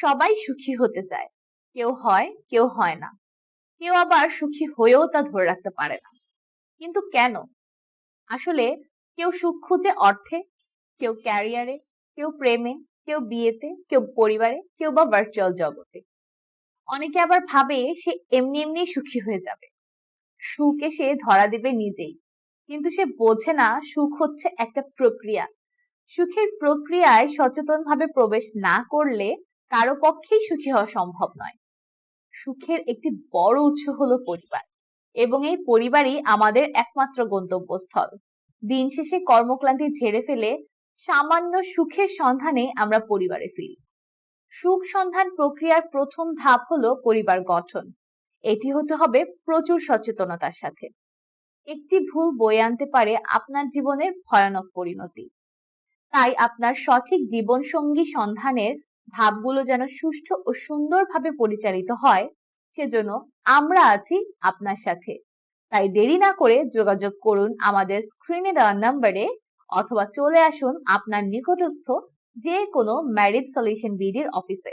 সবাই সুখী হতে চায়। কেউ হয় কেউ হয় না। কেউ আবার সুখী হয়েও তা ধরে রাখতে পারে না। কিন্তু কেন? আসলে কেউ সুখ খুঁজে অর্থে, কেউ ক্যারিয়ারে কেউ প্রেমে, কেউ বিয়েতে, কেউ পরিবারে, কেউ বা ভার্চুয়াল জগতে। অনেকে আবার ভাবে সে এমনি এমনি সুখী হয়ে যাবে। সুখ এসে ধরা দিবে নিজেই। কিন্তু সে বোঝে না সুখ হচ্ছে একটা প্রক্রিয়া। সুখের প্রক্রিয়ায় সচেতনভাবে প্রবেশ না করলে কারও পক্ষেই সুখী হওয়া সম্ভব নয়। সুখের একটি বড় উৎস হলো পরিবার এবং এই পরিবারই আমাদের একমাত্র গন্তব্যস্থল। দিন শেষে কর্মক্লান্তি ঝেড়ে ফেলে সামান্য সুখের সন্ধানে আমরা পরিবারে ফিরি। সুখ সন্ধান প্রক্রিয়ার প্রথম ধাপ হলো পরিবার গঠন। এটি হতে হবে প্রচুর সচেতনতার সাথে। একটি ভুল বয়ে আনতে পারে আপনার জীবনের ভয়ানক পরিণতি। তাই আপনার সঠিক জীবন সঙ্গী সন্ধানের ধাপগুলো যেন সুষ্ঠু ও সুন্দরভাবে পরিচালিত হয়, সেজন্য আমরা আছি আপনার সাথে। তাই দেরি না করে যোগাযোগ করুন আমাদের স্ক্রিনে দেওয়া নাম্বারে অথবা চলে আসুন আপনার নিকটস্থ যে কোনো ম্যারিড সলিউশন বিডির অফিসে